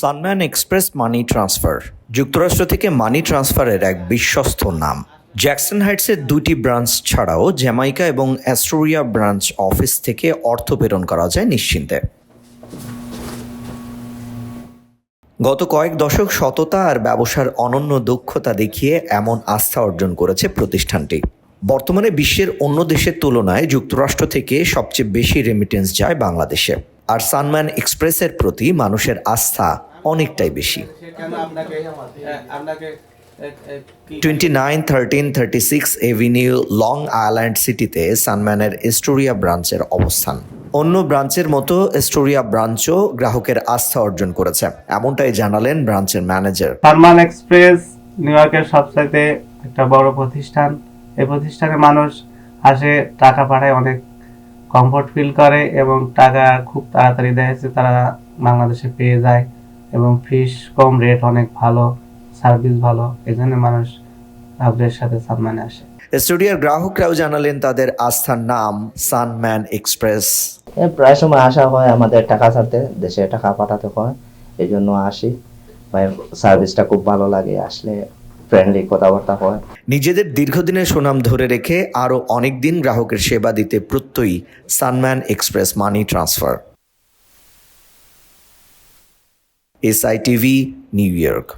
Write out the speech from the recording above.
Sunman express money transfer যুক্তরাষ্ট্র থেকে মানি ট্রান্সফারের এক বিশ্বস্ত নাম। জ্যাকসন হাইটসের দুটি ব্রাঞ্চ ছাড়াও জ্যামাইকা এবং অ্যাস্টোরিয়া ব্রাঞ্চ অফিস থেকে অর্থ প্রেরণ করা যায় নিশ্চিন্তে। গত কয়েক দশক সততা আর ব্যবসার অনন্য দক্ষতা দেখিয়ে এমন আস্থা অর্জন করেছে প্রতিষ্ঠানটি। বর্তমানে বিশ্বের অন্য দেশের তুলনায় যুক্তরাষ্ট্র থেকে সবচেয়ে বেশি রেমিটেন্স যায় বাংলাদেশে। আর সানম্যান এক্সপ্রেসের প্রতি মানুষের আস্থা অনেকটাই বেশি। Twenty nine thirteen thirty six avenue Long Island সিটিতে সানম্যানের এস্টোরিয়া ব্রাঞ্চের অবস্থান। অন্য ব্রাঞ্চের মতো এস্টোরিয়া ব্রাঞ্চও গ্রাহকের আস্থা অর্জন করেছে, এমনটাই জানালেন ব্রাঞ্চের ম্যানেজার সালমান এক্সপ্রেস, নিউ ইয়র্কের সবচাইতে একটা বড় প্রতিষ্ঠান। এই প্রতিষ্ঠানে মানুষ আসে, টাকা পাঠায় অনেক কমফোর্ট ফিল করে এবং টাকা খুব তাড়াতাড়ি দেখেছে তারা বাংলাদেশে পেয়ে যায় এবং ফিস কম রেট অনেক ভালো সার্ভিস ভালো এই জন্য মানুষ আগ্রহের সাথে সালমানে আসে। স্টুডিওর গ্রাহকরাও জানালেন তাদের আস্থার নাম সানম্যান এক্সপ্রেস প্রায় সময় আসা হয় আমাদের টাকা ছাড়তে দেশে টাকা পাঠাতে হয় এই জন্য আসি সার্ভিসটা খুব ভালো লাগে আসলে ফ্রেন্ডলি কথাবার্তা হয়। নিজেদের দীর্ঘদিনের সুনাম ধরে রেখে আরও অনেক দিন গ্রাহকের সেবা দিতে প্রত্যয়ী Sunman express money transfer. S I T V New York.